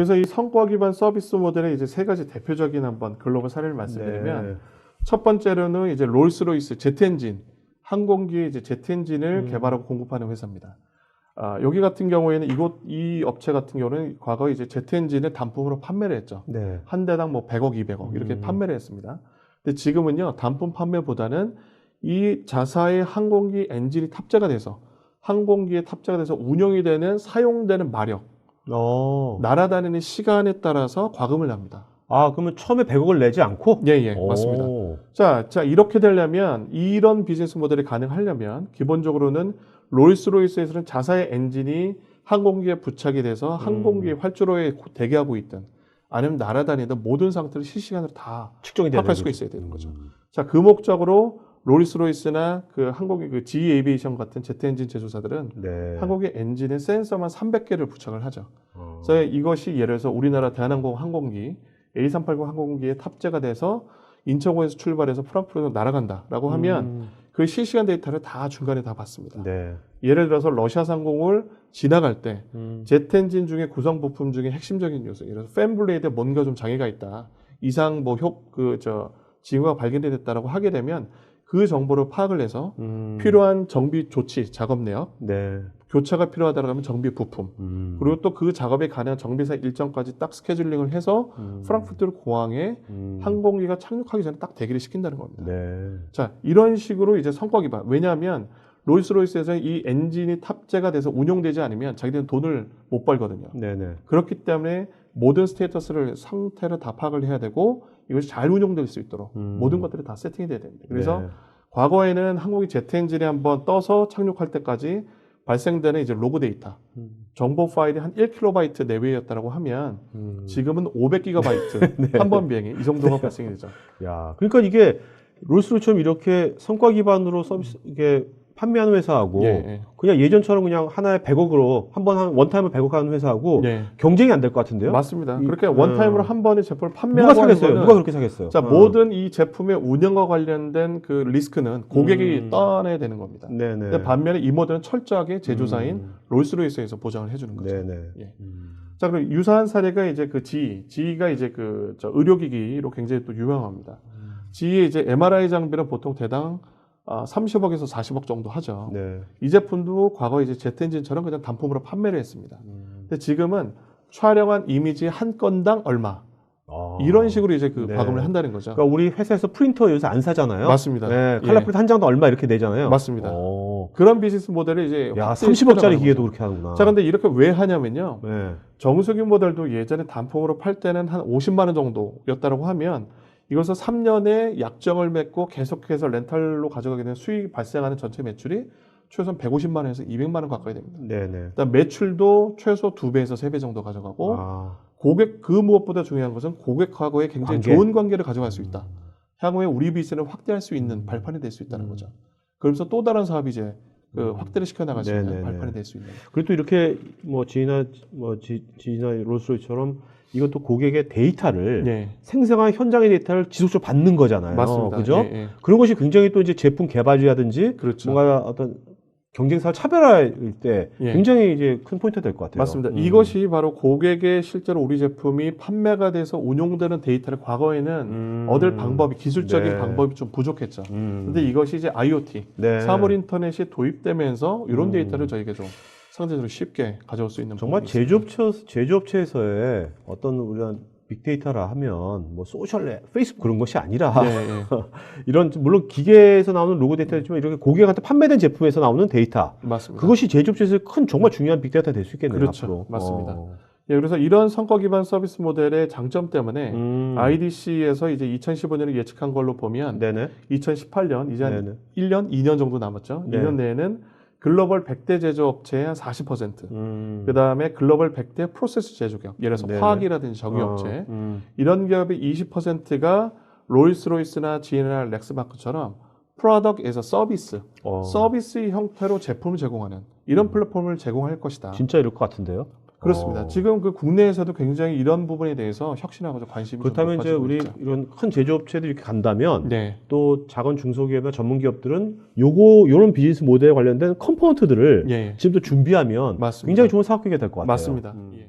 그래서 이 성과 기반 서비스 모델의 이제 세 가지 대표적인 한번 글로벌 사례를 말씀드리면 네. 첫 번째로는 이제 롤스로이스 제트 엔진 항공기의 이제 제트 엔진을 음. 개발하고 공급하는 회사입니다. 아, 여기 같은 경우에는 이곳 이 업체 같은 경우는 과거에 이제 제트 엔진을 단품으로 판매를 했죠. 네. 한 대당 뭐 100억, 200억 이렇게 음. 판매를 했습니다. 근데 지금은요 단품 판매보다는 이 자사의 항공기 엔진이 탑재가 돼서 항공기에 탑재가 돼서 운영이 되는 사용되는 마력, 어. 날아다니는 시간에 따라서 과금을 합니다. 아, 그러면 처음에 100억을 내지 않고? 예, 예, 맞습니다. 오. 자, 자 이렇게 되려면 이런 비즈니스 모델이 가능하려면 기본적으로는 롤스로이스에서는 자사의 엔진이 항공기에 부착이 돼서 항공기의 활주로에 고- 대기하고 있든 아니면 날아다니던 모든 상태를 실시간으로 다 측정이 되는 수가. 있어야 되는 거죠. 음. 자, 그 목적으로 롤스로이스나 그 항공기 그 GE 에이비에이션 같은 제트 엔진 제조사들은 네. 항공기 엔진에 센서만 300개를 부착을 하죠. 어. 그래서 이것이 예를 들어서 우리나라 대한항공 항공기 A380 항공기에 탑재가 돼서 인천공에서 출발해서 프랑크푸르트로 날아간다라고 하면 음. 그 실시간 데이터를 다 중간에 다 받습니다. 네. 예를 들어서 러시아 상공을 지나갈 때 음. 제트 엔진 중에 구성 부품 중에 핵심적인 요소, 예를 들어서 팬 블레이드에 뭔가 좀 장애가 있다. 이상 뭐 효 그 저 징후가 발견됐다라고 하게 되면 그 정보를 파악을 해서 음. 필요한 정비 조치, 작업 내역, 네. 교차가 필요하다고 하면 정비 부품, 음. 그리고 또 그 작업에 가능한 정비사 일정까지 딱 스케줄링을 해서 음. 프랑크푸르트 공항에 음. 항공기가 착륙하기 전에 딱 대기를 시킨다는 겁니다. 네. 자, 이런 식으로 이제 성과 기반. 왜냐하면 롤스로이스에서 이 엔진이 탑재가 돼서 운용되지 않으면 자기들은 돈을 못 벌거든요. 네네. 그렇기 때문에 모든 스테이터스를 상태를 다 파악을 해야 되고 이것이 잘 운용될 수 있도록 음. 모든 것들이 다 세팅이 돼야 됩니다. 그래서 네. 과거에는 항공기 제트 엔진이 한번 떠서 착륙할 때까지 발생되는 이제 로그 데이터, 음. 정보 파일이 한 1KB 내외였다고 하면 음. 지금은 500GB 한번 비행에 이 정도가 발생이 되죠. 야, 그러니까 이게 롤스로이스처럼 이렇게 성과 기반으로 서비스 이게 판매하는 회사하고 예, 예. 그냥 예전처럼 그냥 하나에 100억으로 한 번 한 원타임을 100억 하는 회사하고 예. 경쟁이 안 될 것 같은데요? 맞습니다. 이- 그렇게 원타임으로 음. 한 번에 제품을 누가 판매하고 하는 사겠어요? 거는 누가 그렇게 사겠어요? 자 어. 모든 이 제품의 운영과 관련된 그 리스크는 고객이 음. 떠안아야 되는 겁니다. 네네. 근데 반면에 이 모델은 철저하게 제조사인 음. 롤스로이스에서 보장을 해주는 거죠. 네네. 예. 음. 자 그리고 유사한 사례가 이제 그 GE, GE가 이제 그 저 의료기기로 굉장히 또 유명합니다. GE의 이제 MRI 장비는 보통 대당 아, 30억에서 40억 정도 하죠. 네. 이 제품도 과거 이제 제트 엔진처럼 그냥 단품으로 판매를 했습니다. 음. 근데 지금은 촬영한 이미지 한 건당 얼마 아. 이런 식으로 이제 그 네. 과금을 한다는 거죠. 그러니까 우리 회사에서 프린터 요새 안 사잖아요. 맞습니다. 네, 예. 칼라 프린터 한 장도 얼마 이렇게 내잖아요. 맞습니다. 오. 그런 비즈니스 모델을 이제 야, 확대시켜 30억짜리 나가는 기계도. 그렇게 하는구나. 자, 근데 이렇게 왜 하냐면요. 네. 정수기 모델도 예전에 단품으로 팔 때는 한 50만 원 정도였다고 하면 이것을 3년에 약정을 맺고 계속해서 렌탈로 가져가게 되면 수익이 발생하는 전체 매출이 최소 150만 원에서 200만 원 가까이 됩니다. 네네. 그다음 매출도 최소 2배에서 3배 정도 가져가고 아. 고객 그 무엇보다 중요한 것은 고객하고의 굉장히 관계. 좋은 관계를 가져갈 수 있다. 향후에 우리 비즈니스를 확대할 수 있는 음. 발판이 될 수 있다는 음. 거죠. 그러면서 또 다른 사업이 이제 그 음. 확대를 시켜 나갈 수 있는. 발판이 될 수 있는. 그리고 또 이렇게 뭐 지나 뭐 지, 지나 롤스로이처럼 이것도 고객의 데이터를 예. 생생한 현장의 데이터를 지속적으로 받는 거잖아요. 맞습니다. 그죠? 예, 예. 그런 것이 굉장히 또 이제 제품 개발이라든지 그렇죠. 뭔가 어떤 경쟁사를 차별화할 때 예. 굉장히 이제 큰 포인트가 될것 같아요. 맞습니다. 음. 이것이 바로 고객의 실제로 우리 제품이 판매가 돼서 운용되는 데이터를 과거에는 음. 얻을 방법이 기술적인 네. 방법이 좀 부족했죠. 음. 근데 이것이 이제 IoT, 네. 사물 인터넷이 도입되면서 이런 음. 데이터를 저희가 좀 상대적으로 쉽게 가져올 수 있는 정말. 제조업체 제조업체에서의 어떤 우리가 빅데이터라 하면 뭐 소셜 넷, 페이스북 그런 것이 아니라 예, 예. 이런 물론 기계에서 나오는 로고 데이터지만 이렇게 고객한테 판매된 제품에서 나오는 데이터 맞습니다. 그것이 제조업체에서 큰 정말 중요한 빅데이터가 될수 있겠네요. 그렇죠. 앞으로. 맞습니다. 어. 예, 그래서 이런 성과 기반 서비스 모델의 장점 때문에 음. IDC에서 이제 2015년을 예측한 걸로 보면 네네. 2018년 이제 한 네네. 1년, 2년 정도 남았죠. 네. 2년 내에는 글로벌 100대 제조업체의 한 40%, 음. 그 다음에 글로벌 100대 프로세스 제조기업, 예를 들어서 네네. 화학이라든지 정유업체, 어, 음. 이런 기업의 20%가 로이스로이스나 GN이나 렉스마크처럼 프로덕트 에서 서비스, 어. 서비스 형태로 제품을 제공하는 이런 플랫폼을 제공할 것이다. 진짜 이럴 것 같은데요. 그렇습니다. 어. 지금 그 국내에서도 굉장히 이런 부분에 대해서 혁신하고 관심이 좀 그렇다면 이제 우리 있죠. 이런 큰 제조업체들이 이렇게 간다면 네, 또 작은 중소기업이나 전문 기업들은 요거 요런 비즈니스 모델에 관련된 컴포넌트들을 예, 지금도 준비하면 맞습니다. 굉장히 좋은 사업 기회가 될 것 같아요. 맞습니다. 음. 예.